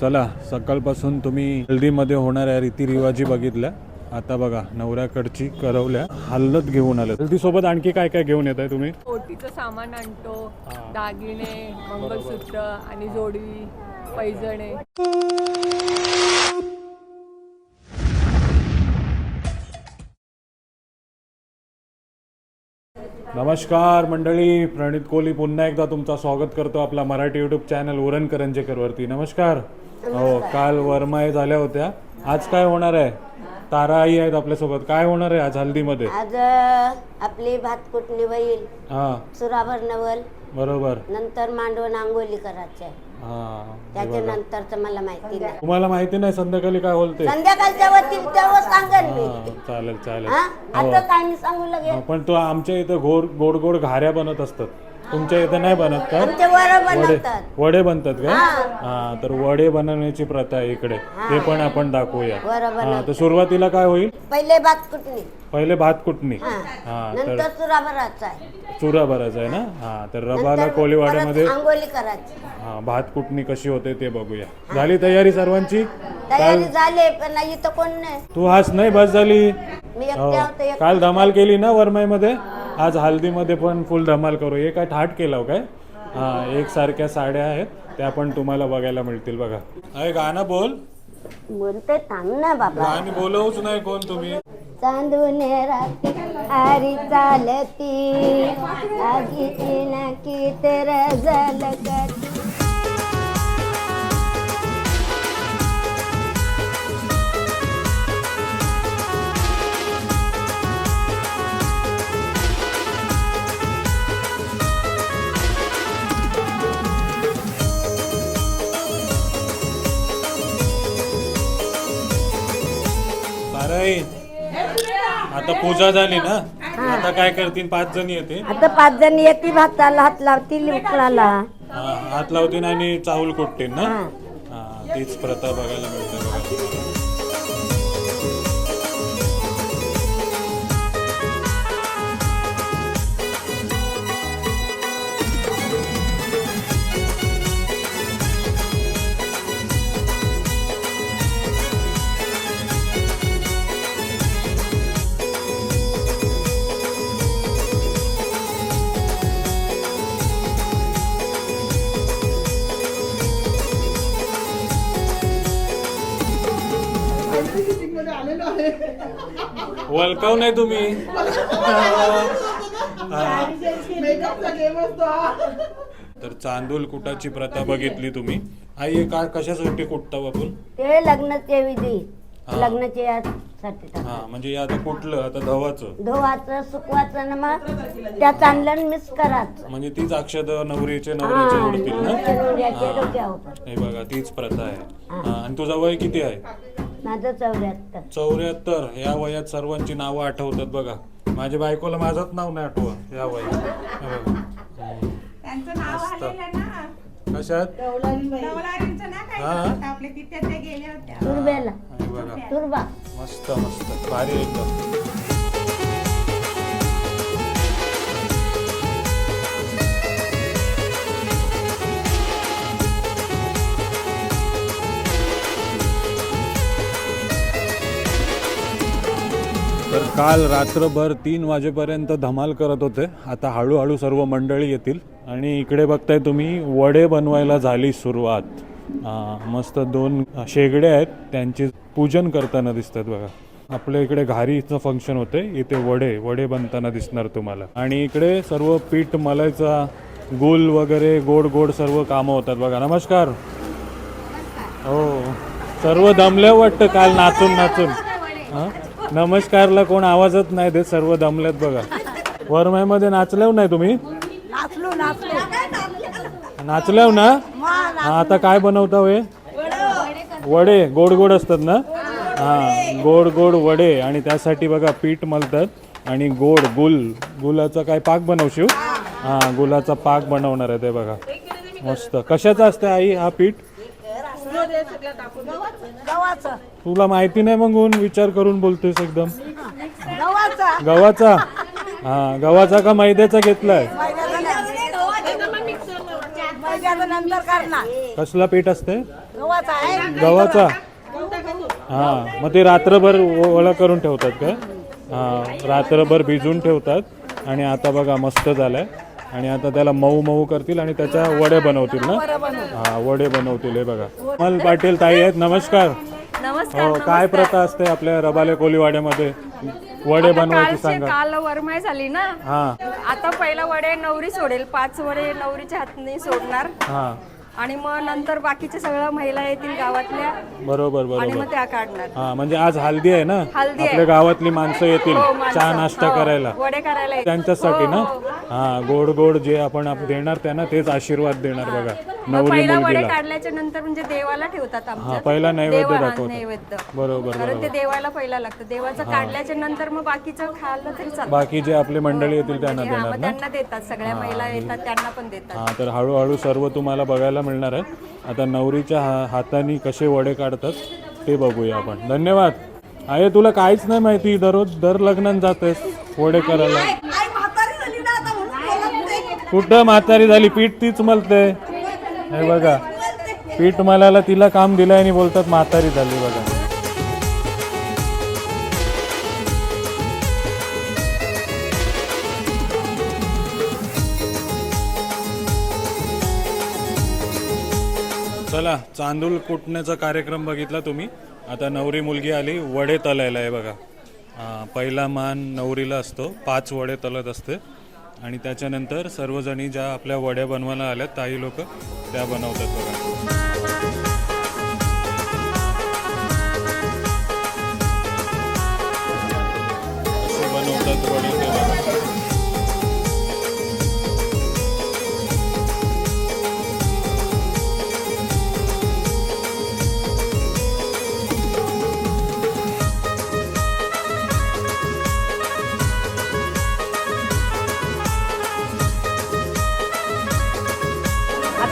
चला सकाळपासून तुम्ही हल्दीमध्ये होणाऱ्या रीतिरिवाजी बघितल्या. आता बघा नवऱ्याकडची करवल्या हल्लत घेऊन आल्या हल्दीसोबत आणखी काय काय घेऊन येत आहे तुम्ही? ओटीचं सामान आणतो दागिने मंगळसूत्र आणि जोडवी पैजणे. नमस्कार मंडळी प्रणित कोहली पुन्हा एकदा तुमचं स्वागत करतो आपला मराठी युट्यूब चॅनल उरण करंजेकरवरती नमस्कार. हो काल वरमाई झाल्या होत्या. आज काय होणार आहे? तारा आई आहेत आपल्यासोबत. काय होणार आहे आज हल्दीमध्ये? आज अ, आपली भात कुटणी होईल. हा. भरणवल बरोबर. नंतर मांडवण आंघोली करायचे. हा त्याच्यानंतरच मला माहिती नाही. तुम्हाला माहिती नाही संध्याकाळी काय बोलते संध्याकाळच्या वरती तेव्हा सांगेल मी. हा, चालेल चालेल. हा? आता काय मी सांगू लगे हा, पण तो आमच्या इथं गोड गोड गोड घाऱ्या बनत असतात. तुमच्या इथं नाही बनत का? वर वडे बनवतात. वडे बनतात का? हा. तर वडे बनवण्याची प्रथा आहे इकडे. ते पण आपण दाखवूया. वर हा तर सुरुवातीला काय होईल? पहिले भात कुटणी. पहिले भात कुटणी. हा. तर नंतर चुरा भरायचा आहे. चुरा भरायचा आहे ना? हा तर रबाला आंघोली करायची. हा भात कुटणी कशी होते ते बघूया. झाली तयारी सर्वांची? तयारी झाली पण इथं कोण नाही. तू हाच नाही बस झाली. मी हो. होते काल धमाल केली ना वरमाईमध्ये? आज हल्दीमध्ये पण फुल धमाल करू. एक काय थाट केला हो काय? हा. एक सारख्या साड्या आहेत त्या पण तुम्हाला बघायला मिळतील बघा. अरे गाणं बोल. बोलते थांब ना बाबा. गाणी बोलवूच नाही कोण तुम्ही. चांदून राती आरी चालती. आगीची नाकी तर झलकती पूजा झाली ना आता काय करतील? पाच जणी येते आता पाच जण येते भाताला हात लावतील उकळाला हा, हात लावतील आणि चाहूल कुटतील ना? हा तीच प्रथा बघायला मिळते बघा. वळकाव नाही तुम्ही? तर चांदूल कुटाची प्रथा बघितली तुम्ही. आई हे का कशासाठी कुटतो आपण ते लग्नाचे विधी. लग्नाचे यासाठी टाक. हा म्हणजे हे आता कुठलं आता धवाचं. धुवाचं सुकवाचं ना मग त्या चांदलं मिक्स करायचं. म्हणजे तीच अक्षद नवरीचे नवऱ्याचे हा, उडतील ना? हा. हे बघा तीच प्रथा आहे. हा, आणि तुझं वय किती आहे? माझं चौऱ्याहत्तर. चौऱ्याहत्तर या वयात सर्वांची नावं आठवतात बघा. माझ्या बायकोला माझंच नाव नाही आठवत या वयात. हे बघा. त्यांचं नाव मस्त. आलेलं ना. कशात? नवलारींचं ना काही हा. होतं आपल्या तिथे त्या गेल्या होत्या. तुरब्याला. हे बघा. तुरबा. मस्त मस्त. भारी एकदम. काल रात्रभर तीन वाजेपर्यंत धमाल करत होते. आता हळूहळू सर्व मंडळी येतील. आणि इकडे बघताय तुम्ही वडे बनवायला झाली सुरुवात. मस्त दोन शेगडे आहेत त्यांचे पूजन करताना दिसतात बघा. आपल्या इकडे घारीचं फंक्शन होते इथे वडे वडे बनताना दिसणार तुम्हाला. आणि इकडे सर्व पीठ मलायचा गुल वगैरे गोड गोड सर्व कामं होतात बघा. नमस्कार. हो. सर्व दमल्या वाटतं काल नाचून नाचून. हा? नमस्कारला कोण आवाजच नाही देत सर्व दमल्यात बघा. वरमाईमध्ये नाचल्याव नाही तुम्ही? नाचल्याव ना? हा आता काय बनवता हे वडे. गोड गोड असतात ना? हा गोड गोड वडे. आणि त्यासाठी बघा पीठ मलतात आणि गोड गुल. गुलाचा काय पाक बनवशीव हा गुलाचा पाक बनवणार आहे ते बघा. मस्त. कशाचा असतं आई हा पीठ? तुला माहिती नाही मग ऊन विचार करून बोलतोयस एकदम. गव्हाचा. हा गव्हाचा का मैद्याचा घेतलाय? कसला पीठ असते? गव्हाचा हा मग ते रात्रभर ओ- ओला करून ठेवतात का? हा रात्रभर भिजून ठेवतात. आणि आता बघा मस्त झालाय. आणि आता त्याला मऊ मऊ करतील आणि त्याच्या वडे बनवतील ना? हा वडे बनवतील हे बघा. कमल पाटील ताई आहेत नमस्कार. नमस्कार हो काय प्रथा असते आपल्या रबाले कोलीवाड्यामध्ये? वडे बनवायची सांगा. काल वरमाय झाली ना? हा. आता पहिला वडे नवरी सोडेल पाच वडे नवरीच्या हातने सोडणार. हा. आणि मग नंतर बाकीच्या सगळ्या महिला येतील गावातल्या. बरोबर आणि बरोबर मग त्या काढणार. हा म्हणजे आज हल्दी आहे ना? हल्दी आहे. आपल्या गावातली माणसं येतील. हो, माणसं. चहा नाश्ता हो, करायला. वडे करायला येतील. त्यांच्यासाठी ना? हो, हो. गोड गोड जे आपण आप- देणार त्यांना तेच आशीर्वाद देणार बघा. मग नवरी पहिला वडे मुलगीला काढल्याच्या नंतर म्हणजे देवाला ठेवतात हा आमच्या पहिला नैवेद्य देवा- दाखवतात. नैवेद्य. बरोबर कारण ते देवाला पहिला लागतं. देवाचं काढल्याच्या नंतर मग बाकीचं खाल्लं तरी चालतं. बाकी जे आपले मंडळी येतील त्यांना हा, देणार मग ना? त्यांना देतात. सगळ्या महिला येतात त्यांना पण देतात. हा तर हळूहळू सर्व तुम्हाला बघायला मिळणार आहे आता नवरीच्या हा हाताने कसे वडे काढतात ते बघूया आपण. धन्यवाद. आहे तुला काहीच नाही माहिती दररोज दर लग्नात जातेस वडे करायला. कुठं म्हातारी झाली? पीठ तीच मलते. हे बघा. पीठ मलाला तिला काम दिलंय आणि बोलतात म्हातारी झाली बघा. चला चांदूल कुटण्याचा कार्यक्रम बघितला तुम्ही. आता नवरी मुलगी आली वडे तलायला आहे बघा. पहिला मान नवरीला असतो पाच वडे तलत असते. आणि त्याच्यानंतर सर्वजणी ज्या आपल्या वड्या बनवायला आल्या ताई लोक त्या बनवतात बघा.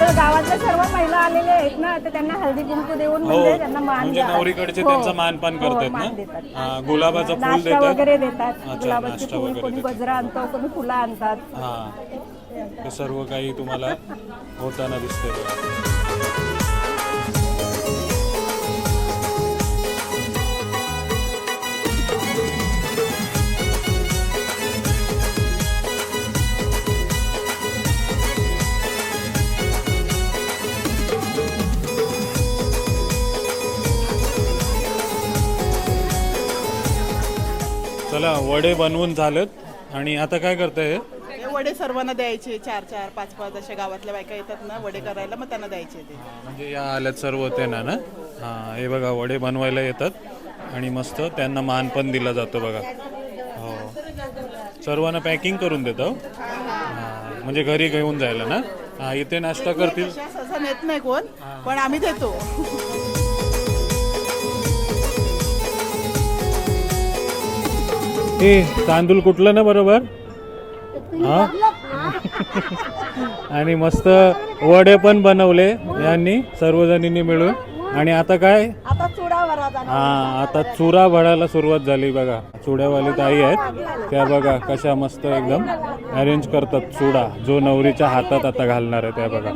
आता गावातल्या सर्व महिला आलेल्या आहेत ना तर त्यांना हळदी कुंकू देऊन म्हणजे त्यांना हो मान म्हणजे नवरीकडचे हो. त्यांचा मानपान हो, करतात मान देतात. ना हा, गुलाबाचं फूल नाश्ता देतात वगैरे देतात अच्छा, गुलाबाचे नाश्ता फूल वगैरे कोणी देतात. गजरा आणतो कोणी फुलं आणतात हा ते सर्व काही तुम्हाला होताना दिसतंय वडे बनवून झालेत. आणि आता काय करताय हे? हे वडे सर्वांना द्यायचे. चार चार पाच पाच अशा गावातल्या बायका येतात ना वडे करायला मग त्यांना द्यायचे ते. म्हणजे या आल्यात सर्व ते ना ना? हा हे बघा वडे बनवायला येतात. आणि मस्त त्यांना मान पण दिला जातो बघा. हो. सर्वांना पॅकिंग करून देतो हा, म्हणजे घरी घेऊन जायला ना? हा इथे नाश्ता करतील. अशा सहसा नेत नाही कोण पण आम्ही देतो. हे तांदूळ कुठलं ना बरोबर? हा? आणि मस्त वडे पण बनवले यांनी सर्वजणींनी मिळून. आणि आता काय? आता चुडा भराचा हा आता चुरा भरायला सुरुवात झाली बघा. चुड्यावाली ताई आहेत. त्या बघा कशा मस्त एकदम अरेंज करतात चुडा. जो नवरीच्या हातात आता घालणार आहे त्या बघा.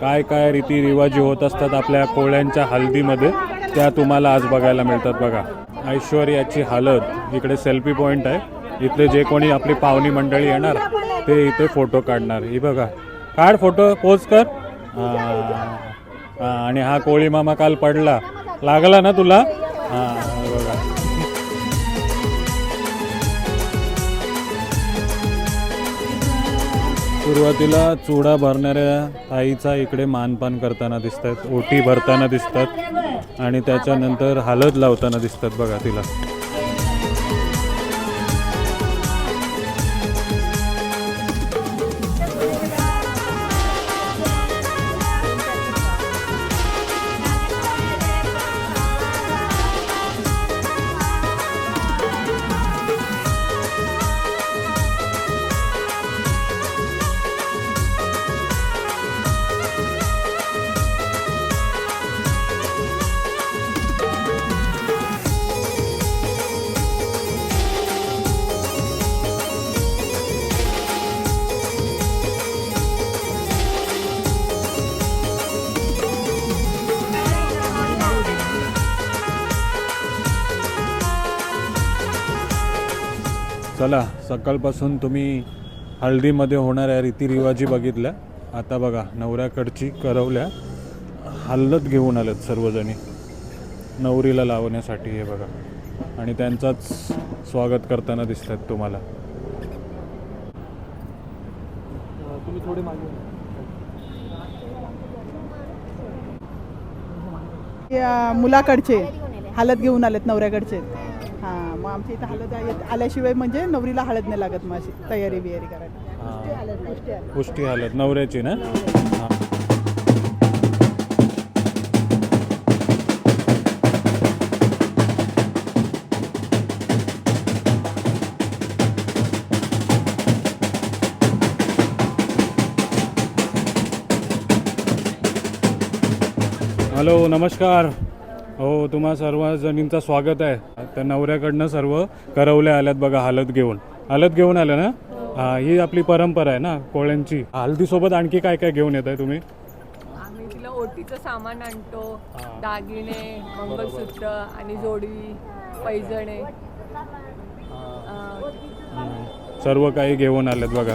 काय काय रीतिरिवाजी होत असतात आपल्या कोळ्यांच्या हल्दीमध्ये त्या तुम्हाला आज बघायला मिळतात बघा. ऐश्वर्याची हालत इकडे सेल्फी पॉईंट आहे. इथले जे कोणी आपली पाहुणी मंडळी येणार ते इथे फोटो काढणार. ही बघा. काढ फोटो पोज कर. आणि हा कोळी मामा काल पडला. लागला ना तुला? हां बघा. सुरुवातीला चुडा भरणाऱ्या ताईचा इकडे मानपान करताना दिसत आहेत ओटी भरताना दिसतात आणि त्याच्यानंतर हालत लावताना दिसतात बघा तिला. चला सकाळपासून तुम्ही हळदीमध्ये होणाऱ्या रीतिरिवाजी बघितल्या. आता बघा नवऱ्याकडची करवल्या हल्लत घेऊन आलेत सर्वजणी. नवरीला लावण्यासाठी हे बघा. आणि त्यांचाच स्वागत करताना दिसतात तुम्हाला. या. मुलाकडचे हळद घेऊन आलेत नवऱ्याकडचे. मग आमच्या इथं हळद आहे- आल्याशिवाय म्हणजे नवरीला हळद नाही लागत अशी तयारी बियारी करायला हां. हळद गोष्टी आल्या. पुष्टी हालत नवऱ्याची ना हां. हॅलो नमस्कार हो तुम्हा सर्व जणींचं स्वागत आहे त्या नवऱ्याकडनं सर्व करवल्या आल्यात बघा हलत घेऊन. हलत घेऊन आल्या ना? हा ही आपली परंपरा आहे ना कोळ्यांची. हल्दीसोबत आणखी काय काय घेऊन येत आहे तुम्ही? आम्ही तिला ओटीचं सामान आणतो दागिने मंगळसूत्र आणि जोडवी पैजणे. सर्व काही घेऊन आलेत बघा.